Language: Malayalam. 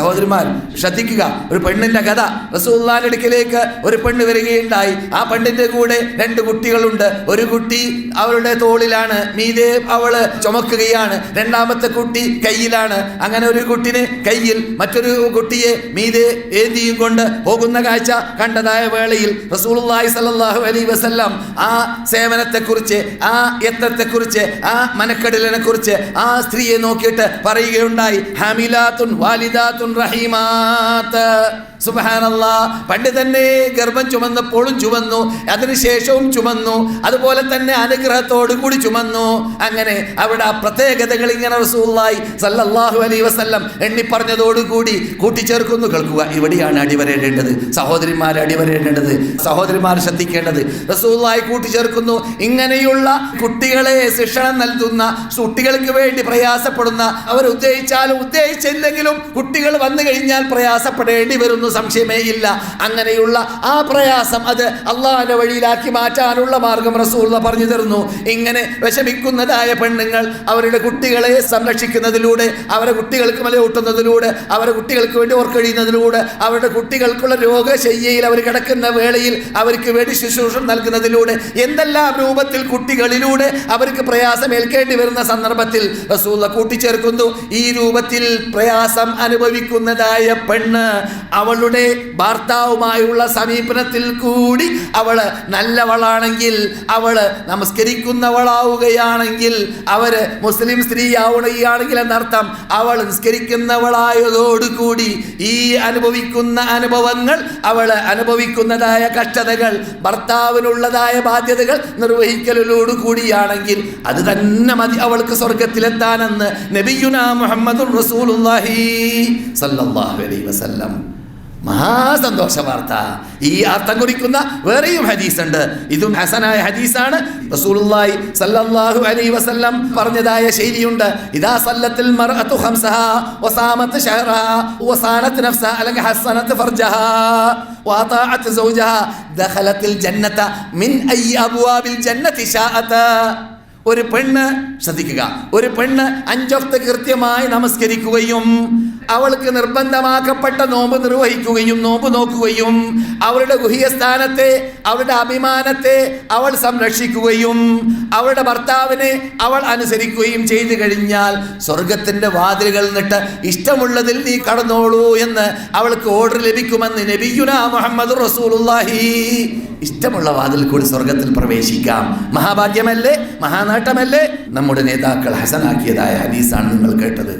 സഹോദരിമാർ ശ്രദ്ധിക്കുക. ഒരു പെണ്ണിന്റെ കഥ റസൂല്ലാന്റെ അടുക്കിലേക്ക് ഒരു പെണ്ണ് വരികയുണ്ടായി. ആ പെണ്ണിന്റെ കൂടെ രണ്ട് കുട്ടികളുണ്ട്. ഒരു കുട്ടി അവളുടെ തോളിലാണ് മീതെ അവൾ ചുമക്കുകയാണ്. രണ്ടാമത്തെ കുട്ടി കയ്യിലാണ്. അങ്ങനെ ഒരു കുട്ടിന് കയ്യിൽ മറ്റൊരു കുട്ടിയെ മീതെ ഏന്തിയും കൊണ്ട് പോകുന്ന കാഴ്ച കണ്ടതായ വേളയിൽ റസൂലുള്ളാഹി സല്ലല്ലാഹു അലൈഹി വസല്ലം ആ സേവനത്തെക്കുറിച്ച് ആ യത്നത്തെക്കുറിച്ച് ആ മനക്കടലിനെ കുറിച്ച് ആ സ്ത്രീയെ നോക്കിയിട്ട് പറയുകയുണ്ടായി. ഹാമിലാത്തുൻ വാലിദാത്തുൻ رحيمات സുബഹാനല്ലാ. പണ്ട് തന്നെ ഗർഭം ചുമന്നപ്പോഴും ചുമന്നു. അതിനുശേഷവും ചുമന്നു. അതുപോലെ തന്നെ അനുഗ്രഹത്തോടു കൂടി ചുമന്നു. അങ്ങനെ അവിടെ ആ പ്രത്യേകതകൾ ഇങ്ങനെ റസൂല്ലായി സല്ലല്ലാഹു അലൈ വസല്ലം എണ്ണി പറഞ്ഞതോടുകൂടി കൂട്ടിച്ചേർക്കുന്നു. കേൾക്കുക ഇവിടെയാണ് അടിവരേണ്ടത് സഹോദരിമാർ അടിവരേണ്ടത് സഹോദരിമാർ ശ്രദ്ധിക്കേണ്ടത്. റസൂല്ലായി കൂട്ടിച്ചേർക്കുന്നു. ഇങ്ങനെയുള്ള കുട്ടികളെ ശിക്ഷണം നൽകുന്ന കുട്ടികൾക്ക് വേണ്ടി പ്രയാസപ്പെടുന്ന അവർ ഉദ്ദേശിച്ചാലും ഉദ്ദേശിച്ചില്ലെങ്കിലും കുട്ടികൾ വന്നു കഴിഞ്ഞാൽ പ്രയാസപ്പെടേണ്ടി വരുന്നു സംശയമേ ഇല്ല. അങ്ങനെയുള്ള ആ പ്രയാസം അത് അള്ളാഹിന്റെ വഴിയിലാക്കി മാറ്റാനുള്ള മാർഗം റസൂള്ള പറഞ്ഞു തരുന്നു. ഇങ്ങനെ വിഷമിക്കുന്നതായ പെണ്ണുങ്ങൾ അവരുടെ കുട്ടികളെ സംരക്ഷിക്കുന്നതിലൂടെ അവരുടെ കുട്ടികൾക്ക് മലയൂട്ടുന്നതിലൂടെ അവരുടെ കുട്ടികൾക്ക് വേണ്ടി ഓർക്കഴിയുന്നതിലൂടെ അവരുടെ കുട്ടികൾക്കുള്ള രോഗശയ്യയിൽ അവർ കിടക്കുന്ന വേളയിൽ അവർക്ക് വേണ്ടി ശുശ്രൂഷ നൽകുന്നതിലൂടെ എന്തെല്ലാം രൂപത്തിൽ കുട്ടികളിലൂടെ അവർക്ക് പ്രയാസം ഏൽക്കേണ്ടി വരുന്ന സന്ദർഭത്തിൽ റസൂള്ള കൂട്ടിച്ചേർക്കുന്നു. ഈ രൂപത്തിൽ പ്രയാസം അനുഭവിക്കുന്നതായ പെണ്ണ് അവളുടെ ഭർത്താവുമായുള്ള സമീപനത്തിൽ കൂടി അവൾ നല്ലവളാണെങ്കിൽ അവൾ നമസ്കരിക്കുന്നവളാവുകയാണെങ്കിൽ അവർ മുസ്ലിം സ്ത്രീ ആവുകയാണെങ്കിൽ എന്നർത്ഥം അവൾ നിസ്കരിക്കുന്നവളായതോടുകൂടി ഈ അനുഭവിക്കുന്ന അനുഭവങ്ങൾ അവൾ അനുഭവിക്കുന്നതായ കഷ്ടതകൾ ഭർത്താവിനുള്ളതായ ബാധ്യതകൾ നിർവഹിക്കലിലോട് കൂടിയാണെങ്കിൽ അത് തന്നെ മതി അവൾക്ക് സ്വർഗത്തിലെത്താനെന്ന് നബിയുന മുഹമ്മദ് റസൂലുള്ളാഹി സല്ലല്ലാഹു അലൈഹി വസല്ലം. മഹാസന്തോഷ വാർത്ത ഈ അർത്ഥം കുറിക്കുന്ന വേറെയും ഹദീസുണ്ട്. ഇതും ഹസനായ ഹദീസാണ്. റസൂലുള്ളാഹി അലൈഹി വസല്ലം പറഞ്ഞതായ ശൈലിയുണ്ട്. ഇദാ സല്ലത്തിൽ മർഅതു ഖംസഹ ജന്നത മിൻ അയ്യ അബ്വാബിൽ ജന്നതി ശാഅത. ഒരു പെണ്ണ് ശ്രദ്ധിക്കുക. ഒരു പെണ്ണ് അഞ്ചൊക്കെ കൃത്യമായി നമസ്കരിക്കുകയും അവൾക്ക് നിർബന്ധമാക്കപ്പെട്ട നോമ്പ് നിർവഹിക്കുകയും നോമ്പ് നോക്കുകയും അവളുടെ ഗുഹ്യസ്ഥാനത്തെ അവളുടെ അഭിമാനത്തെ അവൾ സംരക്ഷിക്കുകയും അവളുടെ ഭർത്താവിനെ അവൾ അനുസരിക്കുകയും ചെയ്തു കഴിഞ്ഞാൽ സ്വർഗത്തിന്റെ വാതിലുകൾ നിട്ട് ഇഷ്ടമുള്ളതിൽ നീ കടന്നോളൂ എന്ന് അവൾക്ക് ഓർഡർ ലഭിക്കുമെന്ന് നബിയുന മുഹമ്മദ് റസൂലുള്ളാഹി. ഇഷ്ടമുള്ള വാതിൽ കൂടി സ്വർഗത്തിൽ പ്രവേശിക്കാം. മഹാഭാഗ്യമല്ലേ? മഹാനാട്ടമല്ലേ നമ്മുടെ നേതാക്കൾ ഹസനാക്കിയതായ ഹദീസാണ് നിങ്ങൾ കേട്ടത്.